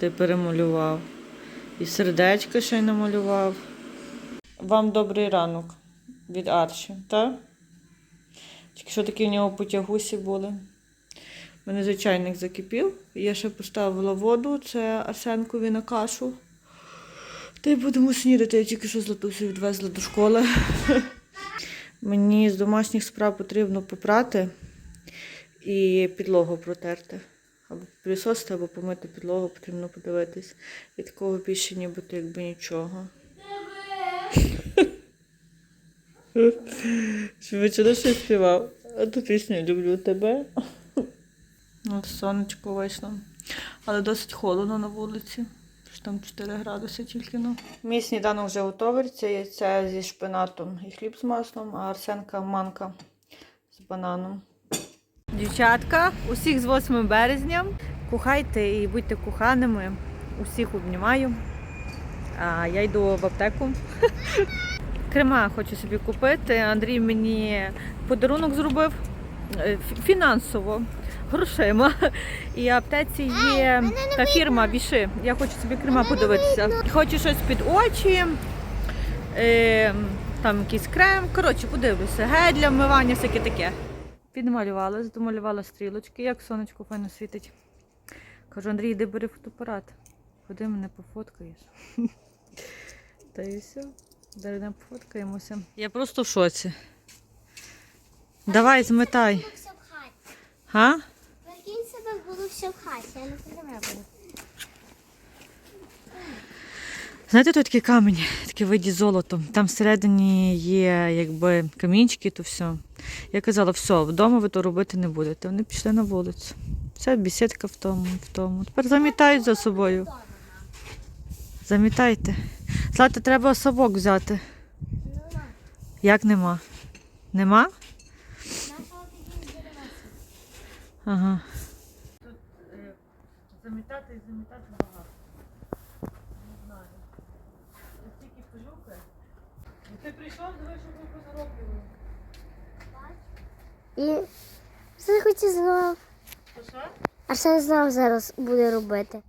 Ти перемалював. І сердечко ще й намалював. Вам добрий ранок від Арчі, так? Тільки що такі в нього потягусі були. У мене звичайник закипів. Я ще поставила воду, це Арсенкові на кашу. Та й будемо снідати, я тільки що Златусю відвезла до школи. Мені з домашніх справ потрібно попрати і підлогу протерти. Або присости, або помити підлогу, потрібно подивитись. І такого більше нібито якби нічого. Чи чули, співав? А ту пісню люблю тебе. Сонечко вийшло. Але досить холодно на вулиці. Там 4 градуси тільки ну. Мій сніданок вже готовий. Це яйця зі шпинатом і хліб з маслом, а Арсенка манка з бананом. Дівчатка, усіх з 8 березня. Кухайте і будьте коханими. Усіх обнімаю. А я йду в аптеку. Крема хочу собі купити. Андрій мені подарунок зробив е, фінансово, грошима. І в аптеці є та фірма Віши. Я хочу собі крема подивитися. Хочу щось під очі, е, там якийсь крем. Коротше, подивлюся. Гель для вмивання, всяке таке. Підмалювала, домалювала стрілочки, як сонечко файно світить. Кажу, Андрій, йди бери фотоапарат. Ходи мене пофоткаєш. Та і все. Дарина пофоткаємося. Я просто в шоці. Давай, зметай. Га? Прикинь себе було все в хаті, я не розумію. Знаєте, тут такий камінь, такий виді золото. Там всередині є якби камінчики, то все. Я казала, все, вдома ви то робити не будете. Вони пішли на вулицю. Вся бісідка в тому, в тому. Тепер замітають за собою. Замітайте. Злата, треба совок взяти. Як нема? Нема? Ага. Тут замітати і замітати багато. Не знаю. Ти прийшов, диви, що ви позароблювали. І все хотів знав. Що що? Арсен знав зараз буде робити.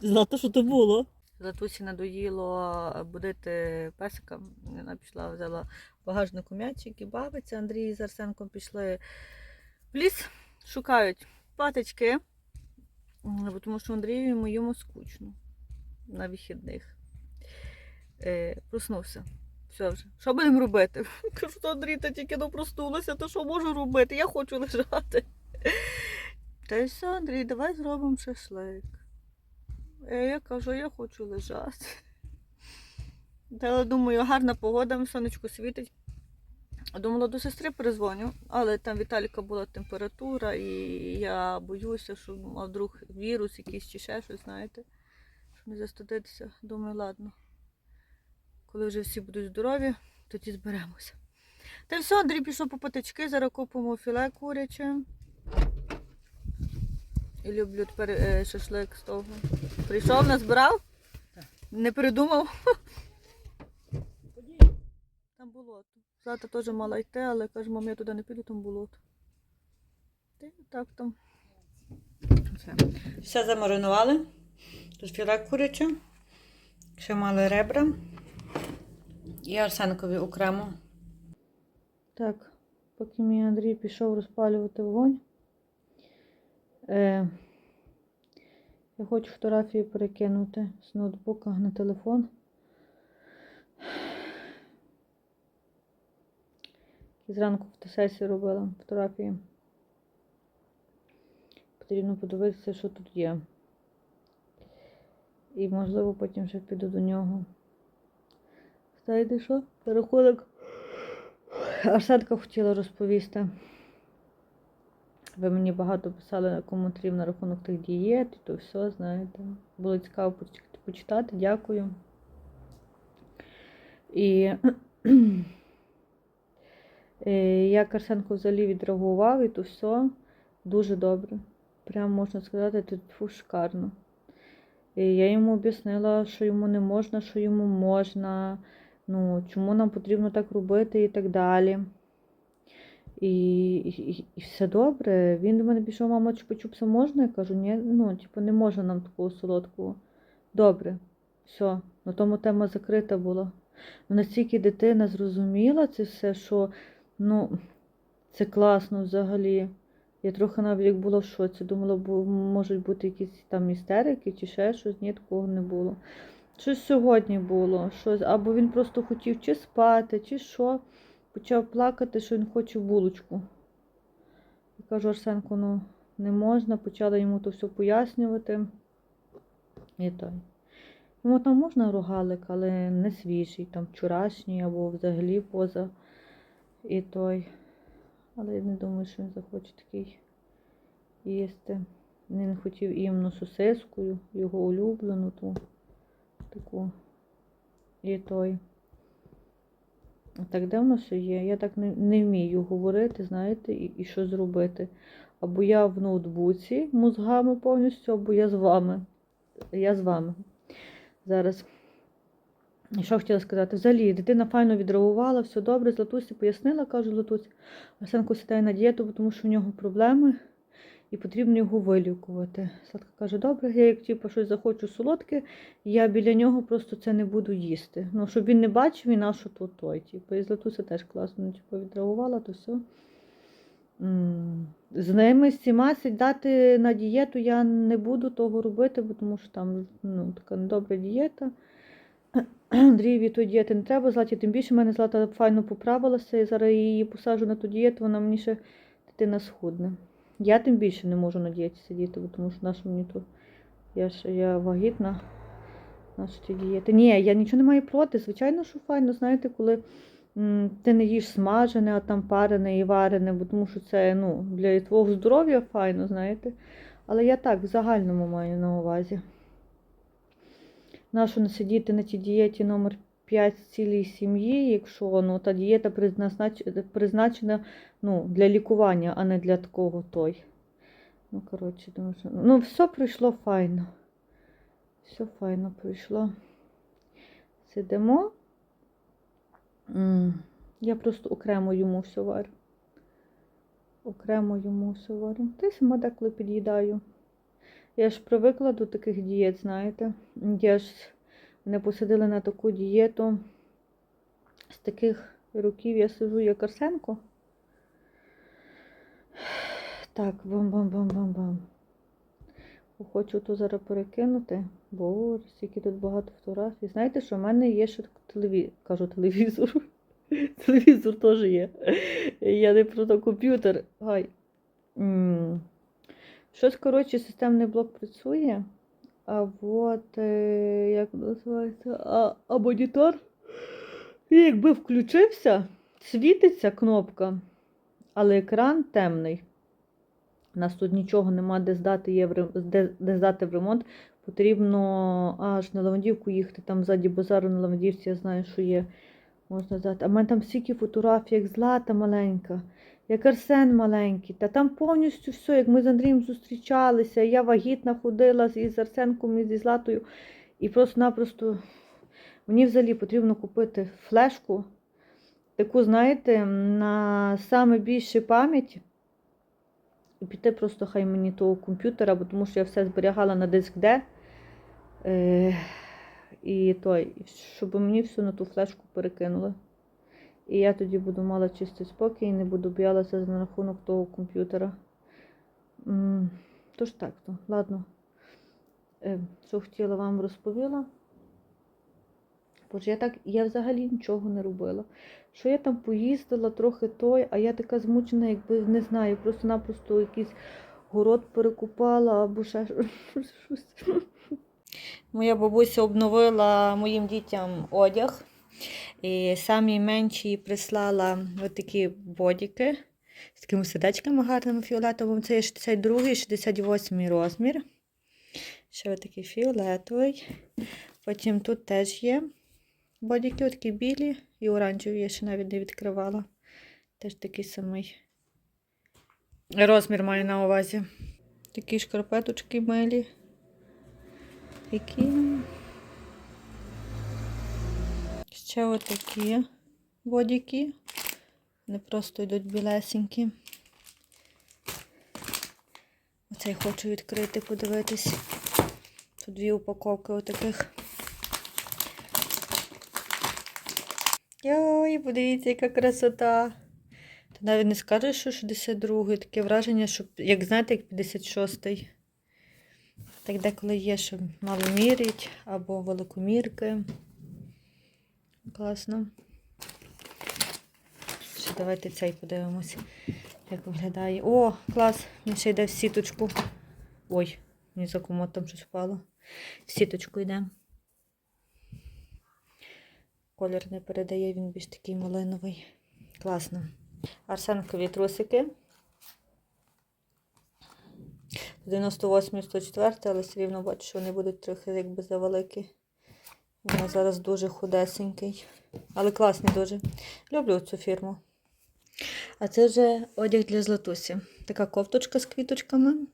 Знати, що це було. Латусі надоїло будити песика. Вона пішла, взяла в багажнику м'ячик і бабиця. Андрій з Арсенком пішли в ліс, шукають патички, тому що Андрію і моєму скучно на вихідних. Е, проснувся. Все вже. Що будемо робити? Кажу, «Та, Андрій, та тільки ну проснулася, то що можу робити? Я хочу лежати. Та й все, Андрій, давай зробимо шашлик. Е, Я кажу, я хочу лежати. Та я думаю, гарна погода, сонечко світить. Думала, до сестри перезвоню, але там Віталіка була температура, і я боюся, що а вдруг вірус якийсь чи ще щось, знаєте, щоб не застудитися. Думаю, ладно. Коли вже всі будуть здорові, тоді зберемося. Та все, Андрій пішов по патички, зараз купимо філе куряче. І люблю тепер е, шашлик з того. Прийшов, назбирав? Не передумав? Там болото. Злата теж мала йти, але каже, мам, я туди не піду, там болото. Та так там. Все. Все замаринували. Тут філе куряче. Ще мали ребра. І Арсенкові окремо. Так, поки мій Андрій пішов розпалювати вогонь. Е, я хочу фотографії перекинути з ноутбука на телефон. Зранку фотосесію робила фотографії. Потрібно подивитися, що тут є. І можливо потім ще піду до нього. Знаєте що? Переходок. Арсенка хотіла розповісти. Ви мені багато писали коментарів на рахунок тих дієт, і то все, знаєте. Було цікаво почитати, дякую. І е, як Арсенко взагалі відреагував, і то все дуже добре. Прям можна сказати, тут шикарно. І я йому об'яснила, що йому не можна, що йому можна, ну, чому нам потрібно так робити і так далі. І, і, і все добре. Він до мене пішов, мама, чупа-чупса можна? Я кажу, ні, ну, типу, не можна нам такого солодкого. Добре, все, на тому тема закрита була. Ну, настільки дитина зрозуміла це все, що ну, це класно взагалі. Я трохи навіть як була в шоці, думала, бо можуть бути якісь там істерики чи ще щось, ні, такого не було. Щось сьогодні було, щось, або він просто хотів чи спати, чи що. Почав плакати, що він хоче булочку. Я кажу, Арсенку, ну не можна, почала йому то все пояснювати. І той. Йому там можна рогалик, але не свіжий, там вчорашній або взагалі поза. І той. Але я не думаю, що він захоче такий їсти. Він хотів іменно сосискою, його улюблену ту таку. І той. Так дивно все є. Я так не, не вмію говорити, знаєте, і, і що зробити. Або я в ноутбуці мозгами повністю, або я з вами. Я з вами. Зараз. І що хотіла сказати? Взагалі, дитина файно відреагувала, все добре. Златусі пояснила, кажу Златусі. Арсенко сідає на дієту, тому що в нього проблеми і потрібно його вилікувати. Сладка каже, добре, я як типу, щось захочу солодке, я біля нього просто це не буду їсти. Ну, щоб він не бачив і на що то той. Типу. І Златуся теж класно типу, відреагувала, то все. З ними з всіма сідати на дієту я не буду того робити, бо тому що там ну, така недобра дієта. Андрієві тої дієти не треба, златі, тим більше в мене злата файно поправилася, і зараз її посаджу на ту дієту, вона мені ще дитина схудне. Я тим більше не можу на дієті сидіти, тому що наша мені то я ж я вагітна. Ті дієти. Ні, я нічого не маю проти. Звичайно, що файно, знаєте, коли м, ти не їш смажене, а там парене і варене, бо тому що це ну, для твого здоров'я файно, знаєте. Але я так в загальному маю на увазі. Нащо не сидіти на тій дієті номер 5 цілій сім'ї, якщо ну, та дієта призначена ну, для лікування, а не для такого той. Ну, коротше, думаю, що... ну, все пройшло файно. Все файно пройшло. Сидимо. Я просто окремо йому все варю. Окремо йому все варю. Та й сама деколи під'їдаю. Я ж привикла до таких дієт, знаєте. Я ж мене посадили на таку дієту. З таких років я сижу як Арсенко. Так, бам-бам-бам-бам-бам. Хочу то зараз перекинути. Боже, скільки тут багато фотографій. Знаєте, що в мене є ще телевізор. Кажу телевізор. Телевізор теж є. Я не про то комп'ютер. Гай. Щось, коротше, системний блок працює. А от, е, як називається, а, а монітор. І якби включився, світиться кнопка, але екран темний. У нас тут нічого нема, де здати, є в, де, де здати в ремонт. Потрібно аж на Лавандівку їхати. Там ззаді базару на Лавандівці, я знаю, що є. Можна здати. А в мене там стільки фотографій, як Злата маленька, як Арсен маленький. Та там повністю все, як ми з Андрієм зустрічалися, я вагітна ходила із Арсенком і зі Златою. І просто-напросто мені взагалі потрібно купити флешку, таку, знаєте, на саме більше пам'ять. І піти просто хай мені того комп'ютера, бо тому що я все зберігала на диск. Е, і той, щоб мені все на ту флешку перекинули. І я тоді буду мала чистий спокій і не буду боялася за рахунок того комп'ютера. Тож так, то, ладно. Е, Що хотіла вам розповіла. Боже, я так, я взагалі нічого не робила. Що я там поїздила трохи той, а я така змучена, якби не знаю, просто-напросто якийсь город перекупала або ще щось. Моя бабуся обновила моїм дітям одяг. І самі менші прислала такі бодіки з такими сердечками гарними фіолетовими. Це є 62 68 розмір. Ще такий фіолетовий. Потім тут теж є бодіки, такі білі і оранжеві. Я ще навіть не відкривала. Теж такий самий розмір маю на увазі. Такі шкарпеточки милі. Які. Ще отакі бодіки. Вони просто йдуть білесенькі. Оцей хочу відкрити, подивитись. Тут дві упаковки отаких. Йой, подивіться, яка красота. Та навіть не скажеш, що 62-й. Таке враження, що, як знаєте, як 56-й. Так деколи є, що мало мірять або великомірки. Класно. Ще давайте цей подивимось, як виглядає. О, клас! Він ще йде в сіточку. Ой, мені за комод там щось впало. В сіточку йде. Колір не передає, він більш такий малиновий. Класно. Арсенкові трусики. 98 104, але все рівно бачу, що вони будуть трохи якби завеликі. Він зараз дуже худесенький. Але класний дуже. Люблю цю фірму. А це вже одяг для Златусі. Така кофточка з квіточками.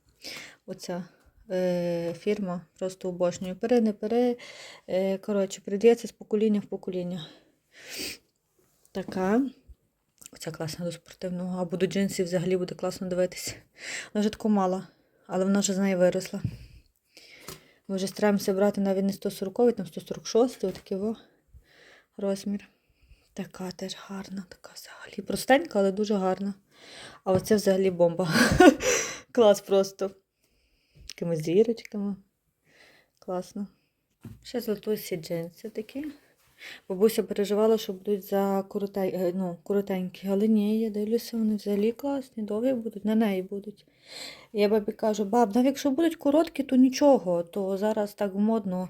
Оця е, фірма просто обожнюю. Пере, не пере. Е, коротше, передається з покоління в покоління. Така. Оця класна до спортивного. Або до джинсів взагалі буде класно дивитися. Вона вже таку мала, але вона вже з неї виросла. Ми вже стараємося брати навіть не 140, там 146, отакий во розмір. Така теж гарна, така взагалі. Простенька, але дуже гарна. А оце взагалі бомба. Клас просто. Такими зірочками. Класно. Ще золотусі джинси такі. Бабуся переживала, що будуть за коротей, е, ну, коротенькі, але ні, я дивлюся, вони взагалі класні, довгі будуть, на неї будуть. Я бабі кажу, баб, навіть якщо будуть короткі, то нічого, то зараз так модно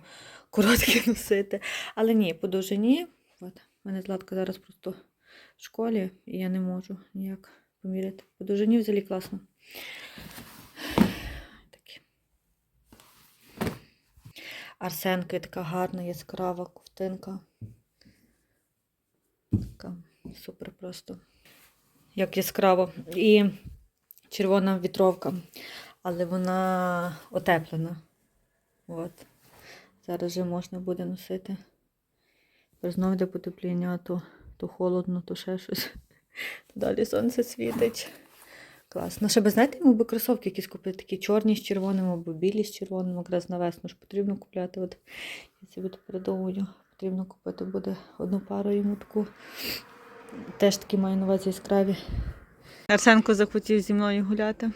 короткі носити. Але ні, по довжині. От, у мене Златка зараз просто в школі, і я не можу ніяк поміряти. По довжині взагалі класно. Такі. Арсенки така гарна, яскрава ковтинка. Така супер просто. Як яскраво. І червона вітровка. Але вона утеплена. От. Зараз вже можна буде носити. Тепер знову йде потепління, то, то холодно, то ще щось. Далі сонце світить. Класно. Ще би, знаєте, йому би кросовки якісь купити, такі чорні з червоним або білі з червоним, якраз на весну ж потрібно купляти. От я собі тут придумую. Потрібно купити буде одну пару йому таку. Теж такі маю на увазі яскраві. Арсенко захотів зі мною гуляти.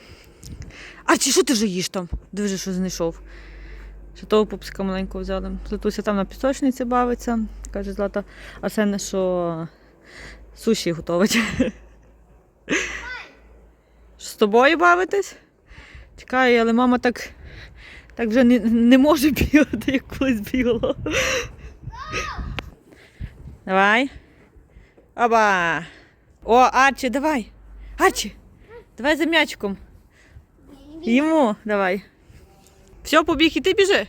Арчі, що ти вже їш там? Диви, що знайшов. Ще того пупсика маленького взяли. Златуся там на пісочниці бавиться. Каже Злата Арсене, що суші готовить. З тобою бавитись? Чекай, але мама так, так вже не, не може бігати, як колись бігала. Давай. Оба. О, Арчі, давай. Арчі, давай за м'ячиком. Йому давай. Все, побіг і ти біжи.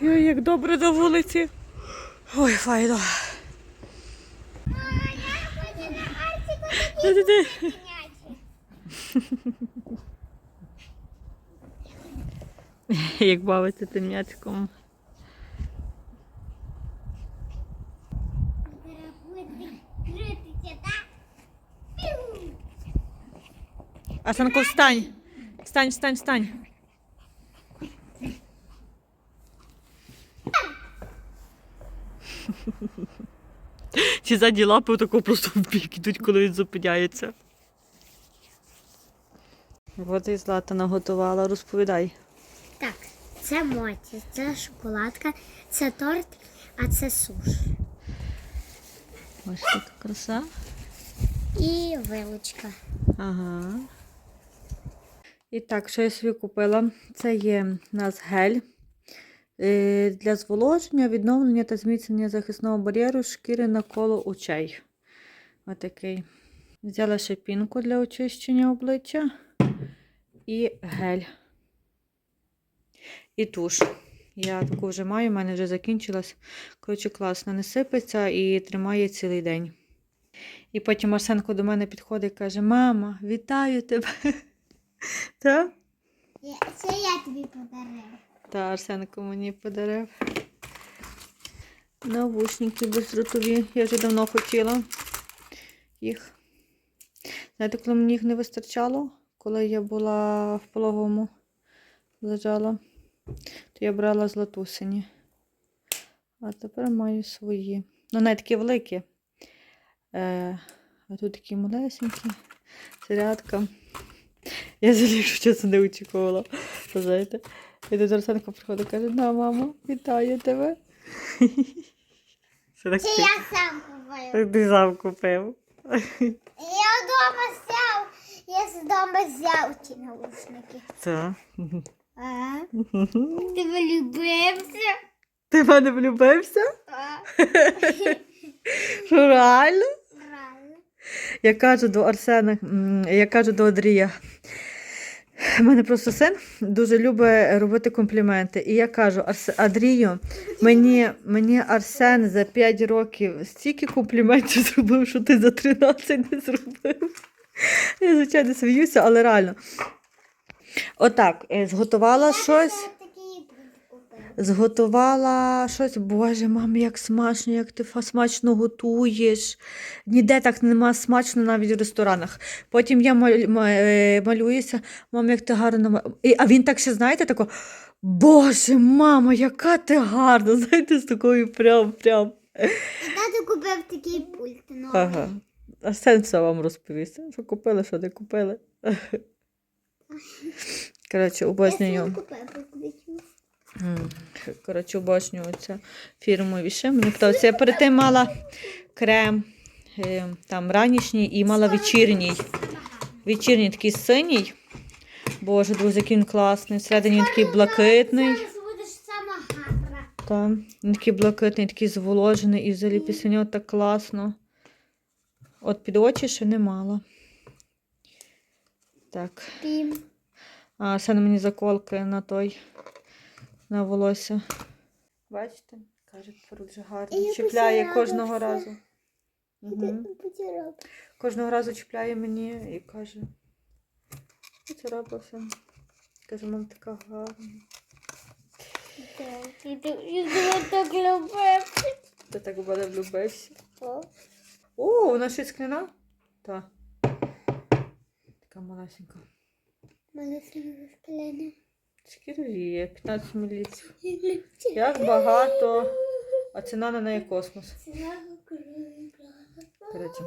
Ой, як добре до вулиці. Ой, файно. Як бавиться тим м'ячиком. Асанко, встань. Встань, встань, встань. Ці задні лапи отако просто в бік ідуть, коли він зупиняється. От і Злата наготувала, розповідай. Так, це моті, це шоколадка, це торт, а це суш. Ось така краса. І вилочка. Ага. І так, що я собі купила? Це є у нас гель для зволоження, відновлення та зміцнення захисного бар'єру шкіри навколо очей. Отакий. Взяла ще пінку для очищення обличчя і гель. І туш. Я таку вже маю, в мене вже закінчилась. Коротше, класно, не сипеться і тримає цілий день. І потім Арсенко до мене підходить і каже: Мама, вітаю тебе. Це я тобі подарила. Та Арсенко мені подарив. Навушники бездротові. Я вже давно хотіла їх. Знаєте, коли мені їх не вистачало, коли я була в пологовому лежала, то я брала златусині. А тепер маю свої. Ну, не такі великі. Е, а тут такі малесенькі. Зарядка. Я взагалі, якщо чесно, не очікувала. Знаєте? І тут Арсенко приходить і каже, на, мамо, вітаю тебе. Це так ти, я сам купив. ти сам купив. Я вдома взяв. Я з дому взяв ці наушники. Це. А? Ти влюбився? Ти в мене влюбився? А? Реально? Правильно. Я кажу до Арсена, м, я кажу до Андрія. У мене просто син дуже любить робити компліменти. І я кажу, Адрію, мені, мені Арсен за 5 років стільки компліментів зробив, що ти за 13 не зробив. Я, звичайно, сміюся, але реально. Отак, е, зготувала щось. Зготувала щось. Боже, мам, як смачно, як ти смачно готуєш. Ніде так нема смачно навіть в ресторанах. Потім я е, малююся, мам, як ти гарно. А він так ще, знаєте, тако, Боже, мама, яка ти гарна! Знаєте, з такою прям прям. Тато купив такий пульт. новий. Ага. А сенс вам розповісти. Що купили, що не купили. Коротше, Я обожнюю. сам купив, покупив. М, Коротше, обожнюю цю фірму Віше. Мені подобається. Я перед тим мала крем е, там ранішній і мала вечірній. Вечірній такий синій. Боже, друзі, який він класний. Всередині він такий блакитний. Там він такий блакитний, такий зволожений, і взагалі після нього так класно. От під очі ще не мала. Так. А це на мені заколки на той, на волосся. Бачите? Каже, дуже гарно. Чіпляє кожного разу. Угу. Кожного разу чіпляє мені і каже. Поцарапався. Каже, мам, така гарна. Я так любив. Ти так мене влюбився. О, вона ще скляна? Так. Така малесенька. мене сильно скляне. Скільки є? 15 мл. Як багато. А ціна на неї космос. Коротше.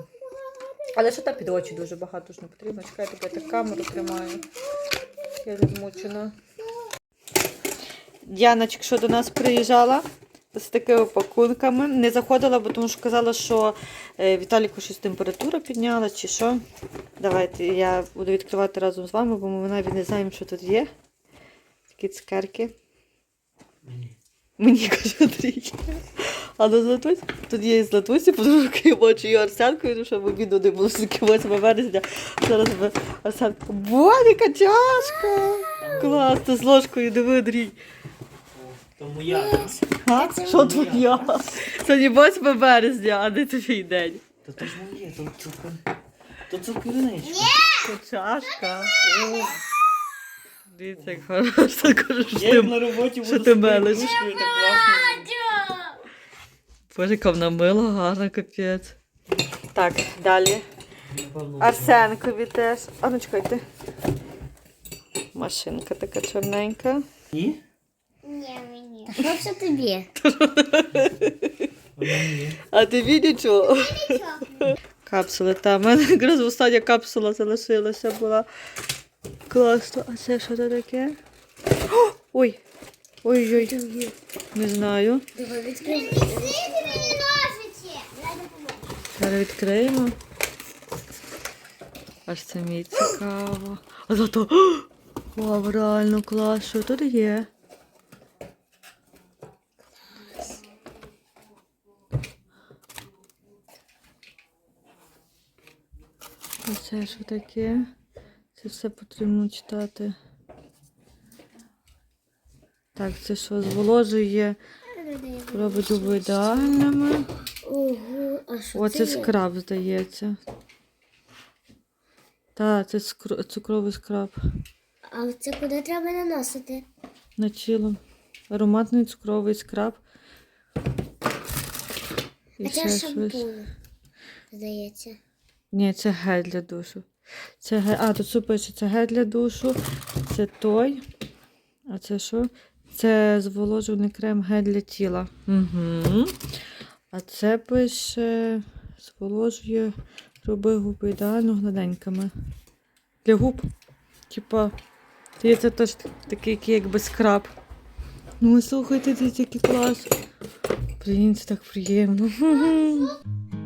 Але що там під очі дуже багато ж не потрібно. Чекайте, я так камеру тримаю. Я вже змучена. Діаночка, що до нас приїжджала з такими пакунками. Не заходила, бо тому що казала, що е, Віталіку щось температура підняла чи що. Давайте я буду відкривати разом з вами, бо ми навіть не знаємо, що тут є. Цукерки. Мені каже Андрій. А до Златусь, тут є і Златусі, подружки бачу і Арсенко, і що в обіду не було тільки 8 вересня. Зараз би Арсенко. Боже, яка чашка! Клас, ти з ложкою, диви, Андрій. Тому я. А? Що твоя? Сьогодні 8 березня, а не твій день. Та то ж моє, то цукор. То цукерничка. Це чашка. О. Дивіться, як хорошо, кажу, що Я як на роботі що буду ти з мелиш? кружкою, так класно. Боже, яка вона мила, гарна, капець. Так, далі. Арсенкові теж. А ну чекайте. Машинка така чорненька. Ні? Ні, мені. Що це тобі? А тобі нічого. Капсули там. Якраз остання капсула залишилася була. Класно. А це що це таке? О, Ой. Ой-ой. Не знаю. Давай. Зараз відкриємо. Аж це мій цікаво. А зато. Вау, реально клас. Що тут є? А це що таке? Це все потрібно читати. Так, це що зволожує, робить губи ідеальними. Ого, а що Оце це? є? скраб, здається. Так, це скр- цукровий скраб А це куди треба наносити? на тіло. Ароматний цукровий скраб. І А це щось. шампунь, здається. Ні, це гель для душу. Це. А, тут що це гель для душу. Це той. А це що? Це зволожувальний крем гель для тіла. Угу. А це пише зволожує роби губи ідеально гладенькими. Для губ. Типа, це це теж такий який якби скраб. Ну, слухайте, це який клас. Блін, це так приємно.